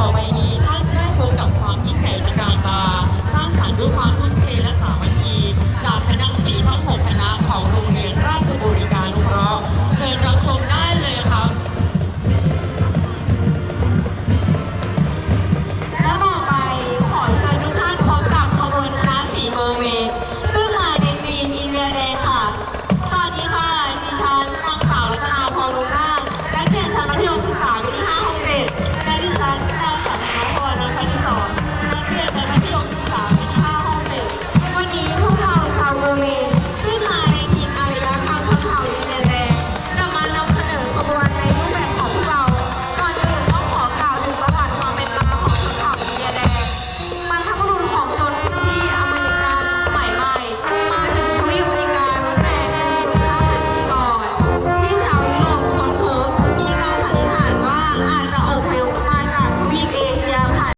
ต่อไปนี้ท่านจะได้พบกับความยิ่งใหญ่ตระการตาสร้างสรรค์ด้วยความทุ่มเทและสามัคคีจากคณะสีทั้งหกคณะของโรงเรียนราชบุรี